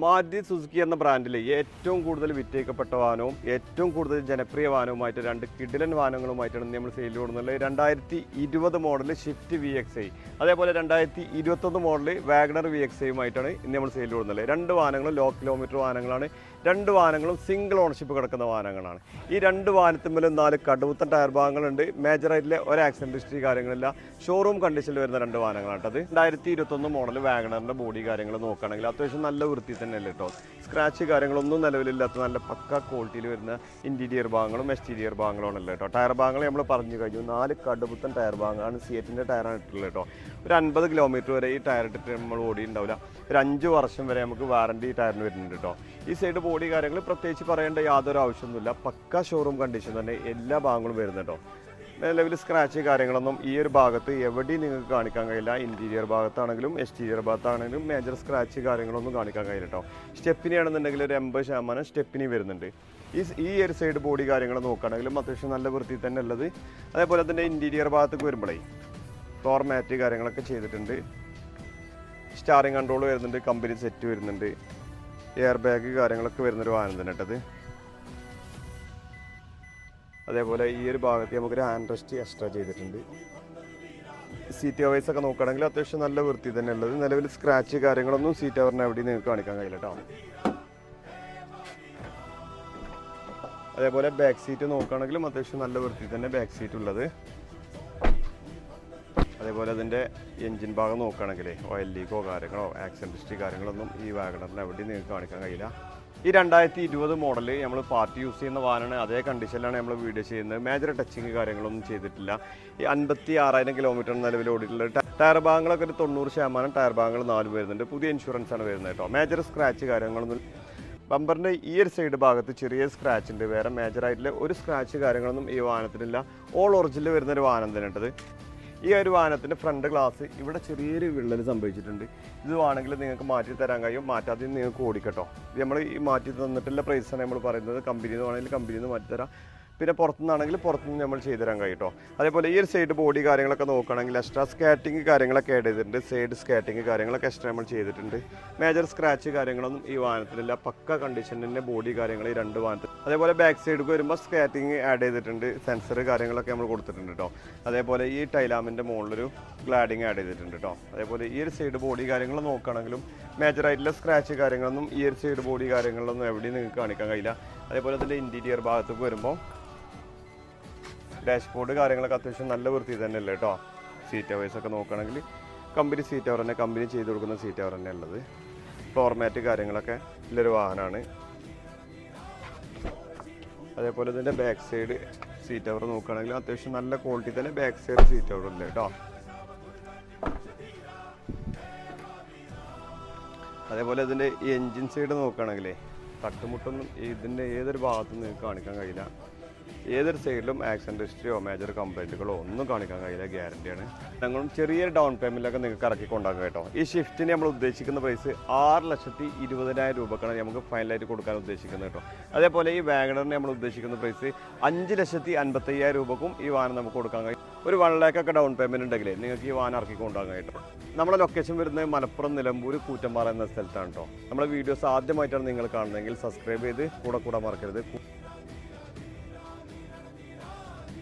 Maruti Suzuki എന്ന ബ്രാൻഡിൽ ഏറ്റവും കൂടുതൽ വിറ്റയിക്കപ്പെട്ട വാഹനവും ഏറ്റവും കൂടുതൽ ജനപ്രിയ വാഹനവുമായിട്ട് രണ്ട് കിഡിലൻ വാഹനങ്ങളുമായിട്ടാണ് നമ്മൾ സെയിൽ കൊടുക്കുന്നത് രണ്ടായിരത്തി ഇരുപത് model Swift V X I അതേപോലെ രണ്ടായിരത്തി ഇരുപത്തൊന്ന് മോഡൽ വാഗ്നർ വി എക്സ് ഐയുമായിട്ടാണ് ഇന്ന് നമ്മൾ സെയിൽ കൊടുക്കുന്നത് രണ്ട് വാഹനങ്ങളും ലോ കിലോമീറ്റർ വാഹനങ്ങളാണ്. രണ്ട് വാഹനങ്ങളും സിംഗിൾ ഓണർഷിപ്പ് കിടക്കുന്ന വാഹനങ്ങളാണ്. ഈ രണ്ട് വാഹനത്തിന്മേലും നാല് കടുവുത്തൻ ടയർ ഭാഗങ്ങളുണ്ട്. മേജറായിട്ടിലെ ഒരു ആക്സിഡന്റ് ഹിസ്റ്ററി കാര്യങ്ങളില്ല. ഷോറൂം കണ്ടീഷനിൽ വരുന്ന രണ്ട് വാഹനങ്ങളാണ് അത്. രണ്ടായിരത്തി ഇരുപത്തൊന്ന് മോഡൽ വാഗണറിന്റെ ബോഡി കാര്യങ്ങൾ നോക്കുകയാണെങ്കിൽ അത്യാവശ്യം നല്ല വൃത്തി തന്നെയല്ലേ കേട്ടോ സ്ക്രാച്ച് കാര്യങ്ങളൊന്നും നിലവിലില്ലാത്ത നല്ല പക്ക ക്വാളിറ്റിയിൽ വരുന്ന ഇന്റീരിയർ ഭാഗങ്ങളും എക്സ്റ്റീരിയർ ഭാഗങ്ങളുമാണല്ലോ കേട്ടോ ടയർ ഭാഗങ്ങൾ നമ്മൾ പറഞ്ഞു കഴിഞ്ഞു. നാല് കടുപ്പുത്തൻ ടയർ ഭാഗമാണ് സിയറ്റിന്റെ ടയറാണ് ഇട്ടുള്ളത് കേട്ടോ ഒരു അൻപത് കിലോമീറ്റർ വരെ ഈ ടയർ ഇട്ടിട്ട് നമ്മൾ ഓടി ഉണ്ടാവില്ല. ഒരു അഞ്ച് വർഷം വരെ നമുക്ക് വാറണ്ടി ടയറിന് വരുന്നുണ്ട് കേട്ടോ ഈ സൈഡ് ബോഡി കാര്യങ്ങൾ പ്രത്യേകിച്ച് പറയേണ്ട യാതൊരു ആവശ്യമൊന്നുമില്ല. പക്ക ഷോറൂം കണ്ടീഷൻ തന്നെ എല്ലാ ഭാഗങ്ങളും വരുന്നുണ്ടോ നിലവിൽ സ്ക്രാച്ച് കാര്യങ്ങളൊന്നും ഈ ഒരു ഭാഗത്ത് എവിടെയും നിങ്ങൾക്ക് കാണിക്കാൻ കഴിയില്ല. ഇന്റീരിയർ ഭാഗത്താണെങ്കിലും എക്സ്റ്റീരിയർ ഭാഗത്താണെങ്കിലും മേജർ സ്ക്രാച്ച് കാര്യങ്ങളൊന്നും കാണിക്കാൻ കഴിയില്ല കേട്ടോ സ്റ്റെപ്പിനെയാണെന്നുണ്ടെങ്കിൽ ഒരു എൺപത് ശതമാനം സ്റ്റെപ്പിനി വരുന്നുണ്ട്. ഈ ഈ ഒരു സൈഡ് ബോഡി കാര്യങ്ങൾ നോക്കുകയാണെങ്കിലും അത്യാവശ്യം നല്ല വൃത്തി തന്നെ ഉള്ളത്. അതേപോലെ തന്നെ ഇന്റീരിയർ ഭാഗത്തേക്ക് വരുമ്പോഴേ ഫ്ലോർ മാറ്റ് കാര്യങ്ങളൊക്കെ ചെയ്തിട്ടുണ്ട്. സ്റ്റാറിങ് കൺട്രോൾ വരുന്നുണ്ട് കമ്പനി സെറ്റ് വരുന്നുണ്ട്. എയർ ബാഗ് കാര്യങ്ങളൊക്കെ വരുന്നൊരു വാഹനം തന്നെ കേട്ടത് അതേപോലെ ഈ ഒരു ഭാഗത്ത് നമുക്കൊരു ഹാൻഡ് റെസ്റ്റ് എക്സ്ട്രാ ചെയ്തിട്ടുണ്ട്. സീറ്റ് കവേഴ്സ് ഒക്കെ നോക്കുകയാണെങ്കിൽ അത്യാവശ്യം നല്ല വൃത്തി തന്നെ ഉള്ളത്. നിലവിൽ സ്ക്രാച്ച് കാര്യങ്ങളൊന്നും സീറ്റ് കവറിന് എവിടെയും നിങ്ങൾക്ക് കാണിക്കാൻ കഴിയില്ല കേട്ടോ. അതേപോലെ ബാക്ക് സീറ്റ് നോക്കുകയാണെങ്കിലും അത്യാവശ്യം നല്ല വൃത്തി തന്നെ ബാക്ക് സീറ്റ് ഉള്ളത്. അതേപോലെ അതിന്റെ എൻജിൻ ഭാഗം നോക്കുകയാണെങ്കിൽ ഓയിൽ ലീക്കോ കാര്യങ്ങളോ ആക്സിഡന്റ് ഹിസ്റ്ററി കാര്യങ്ങളൊന്നും ഈ വാഗണറിന് എവിടെയും നിങ്ങൾക്ക് കാണിക്കാൻ കഴിയില്ല. ഈ രണ്ടായിരത്തി ഇരുപത് മോഡൽ നമ്മൾ പാർട്ടി യൂസ് ചെയ്യുന്ന വാഹനമാണ് അതേ കണ്ടീഷനിലാണ് നമ്മൾ വീഡിയോ ചെയ്യുന്നത്. മേജർ ടച്ചിങ് കാര്യങ്ങളൊന്നും ചെയ്തിട്ടില്ല. ഈ അൻപത്തി ആറായിരം കിലോമീറ്റർ നിലവിൽ ഓടിയിട്ടുള്ള ടയർ ഭാഗങ്ങളൊക്കെ ഒരു തൊണ്ണൂറ് ശതമാനം ടയർ ഭാഗങ്ങൾ നാല് വരുന്നുണ്ട്. പുതിയ ഇൻഷുറൻസ് ആണ് വരുന്നത് കേട്ടോ. മേജർ സ്ക്രാച്ച് കാര്യങ്ങളൊന്നും ബമ്പറിന്റെ ഈ ഒരു സൈഡ് ഭാഗത്ത് ചെറിയ സ്ക്രാച്ച് ഉണ്ട്. വേറെ മേജർ ആയിട്ടുള്ള ഒരു സ്ക്രാച്ച് കാര്യങ്ങളൊന്നും ഈ വാഹനത്തിനില്ല. ഓൾ ഒറിജിനൽ വരുന്ന ഒരു വാഹനം തന്നെ ഉണ്ടത് ഈ ഒരു വാഹനത്തിന്റെ ഫ്രണ്ട് ഗ്ലാസ് ഇവിടെ ചെറിയൊരു വിള്ളൽ സംഭവിച്ചിട്ടുണ്ട്. ഇത് വേണമെങ്കിൽ നിങ്ങൾക്ക് മാറ്റി തരാൻ കഴിയും. മാറ്റാതെ നിങ്ങൾക്ക് ഓടിക്കട്ടോ. നമ്മൾ ഈ മാറ്റി തന്നിട്ടുള്ള പ്രൈസാണ് നമ്മൾ പറയുന്നത്. കമ്പനിയിൽ നിന്ന് വേണമെങ്കിൽ കമ്പനിയിൽ നിന്ന് മാറ്റി തരാം. പിന്നെ പുറത്തുനിന്നാണെങ്കിൽ പുറത്തുനിന്ന് നമ്മൾ ചെയ്തു തരാൻ കേട്ടോ അതേപോലെ ഈ ഒരു സൈഡ് ബോഡി കാര്യങ്ങളൊക്കെ നോക്കുകയാണെങ്കിൽ എക്സ്ട്രാ സ്കാറ്റിങ് കാര്യങ്ങളൊക്കെ ആഡ് ചെയ്തിട്ടുണ്ട്. സൈഡ് സ്കാറ്റിങ് കാര്യങ്ങളൊക്കെ എക്സ്ട്രാ നമ്മൾ ചെയ്തിട്ടുണ്ട്. മേജർ സ്ക്രാച്ച് കാര്യങ്ങളൊന്നും ഈ വാഹനത്തിലില്ല. പക്ക കണ്ടീഷനിന്റെ ബോഡി കാര്യങ്ങൾ ഈ രണ്ട് വാഹനത്തിൽ. അതേപോലെ ബാക്ക് സൈഡ് വരുമ്പോൾ സ്കാറ്റിങ് ആഡ് ചെയ്തിട്ടുണ്ട്. സെൻസർ കാര്യങ്ങളൊക്കെ നമ്മൾ കൊടുത്തിട്ടുണ്ട് കേട്ടോ അതേപോലെ ഈ ടൈലാമിന്റെ മുകളിലൊരു ഗ്ലാഡിങ് ആഡ് ചെയ്തിട്ടുണ്ട് കേട്ടോ അതേപോലെ ഈ ഒരു സൈഡ് ബോഡി കാര്യങ്ങൾ നോക്കുകയാണെങ്കിലും മേജർ ആയിട്ടുള്ള സ്ക്രാച്ച് കാര്യങ്ങളൊന്നും ഈ ഒരു സൈഡ് ബോഡി കാര്യങ്ങളൊന്നും എവിടെയും നിങ്ങൾക്ക് കാണിക്കാൻ കഴിയില്ല. അതേപോലെ അതിന്റെ ഇന്റീരിയർ ഭാഗത്തേക്ക് വരുമ്പോൾ ഡാഷ്ബോർഡ് കാര്യങ്ങളൊക്കെ അത്യാവശ്യം നല്ല വൃത്തി തന്നെ അല്ലേ കേട്ടോ സീറ്റ് വൈസ് ഒക്കെ നോക്കുകയാണെങ്കിൽ കമ്പനി സീറ്റ് അവർ തന്നെ കമ്പനി ചെയ്ത് കൊടുക്കുന്ന സീറ്റ് അവർ തന്നെ ഉള്ളത്. ഫോർമാറ്റ് കാര്യങ്ങളൊക്കെ ഉള്ളൊരു വാഹനമാണ്. അതേപോലെ ഇതിന്റെ ബാക്ക് സൈഡ് സീറ്റ് അവർ നോക്കുകയാണെങ്കിൽ അത്യാവശ്യം നല്ല ക്വാളിറ്റി തന്നെ ബാക്ക് സൈഡ് സീറ്റ് അവർ ഉണ്ട് കേട്ടോ അതേപോലെ ഇതിന്റെ എൻജിൻ സൈഡ് നോക്കുകയാണെങ്കിലേ തട്ടുമുട്ടൊന്നും ഇതിന്റെ ഏതൊരു ഭാഗത്തും നിങ്ങൾക്ക് കാണിക്കാൻ കഴിയില്ല. ഏതൊരു സൈഡിലും ആക്സിഡന്റ് ഹിസ്റ്ററിയോ മേജർ കംപ്ലൈന്റുകളോ ഒന്നും കാണിക്കാൻ കഴിയില്ല ഗ്യാരണ്ടിയാണ് ഞങ്ങളും ചെറിയൊരു ഡൗൺ പേയ്മെന്റിലൊക്കെ നിങ്ങൾക്ക് ഇറക്കി കൊണ്ടാക്കുക കേട്ടോ. ഈ ഷിഫ്റ്റിന് നമ്മൾ ഉദ്ദേശിക്കുന്ന പ്രൈസ് ആറ് ലക്ഷത്തി ഇരുപതിനായിരം രൂപക്കാണ് നമുക്ക് ഫൈനലായിട്ട് കൊടുക്കാൻ ഉദ്ദേശിക്കുന്നത് കേട്ടോ. അതേപോലെ ഈ വാഗണറിന് നമ്മൾ ഉദ്ദേശിക്കുന്ന പ്രൈസ് അഞ്ച് ലക്ഷത്തി അൻപത്തയ്യായിരം രൂപക്കും ഈ വാഹനം നമുക്ക് കൊടുക്കാൻ കഴിയും. ഒരു വൺ ലാക്കൊക്കെ ഡൗൺ പേയ്മെന്റ് ഉണ്ടെങ്കിൽ നിങ്ങൾക്ക് ഈ വാഹനം ഇറക്കി കൊണ്ടുപോകാൻ കേട്ടോ. നമ്മുടെ ലൊക്കേഷൻ വരുന്നത് മലപ്പുറം നിലമ്പൂർ കൂറ്റമ്പാറ എന്ന സ്ഥലത്താണ് കേട്ടോ. നമ്മുടെ വീഡിയോസ് ആദ്യമായിട്ടാണ് നിങ്ങൾ കാണുന്നതെങ്കിൽ സബ്സ്ക്രൈബ് ചെയ്ത് കൂടെ കൂടെ മറക്കരുത്.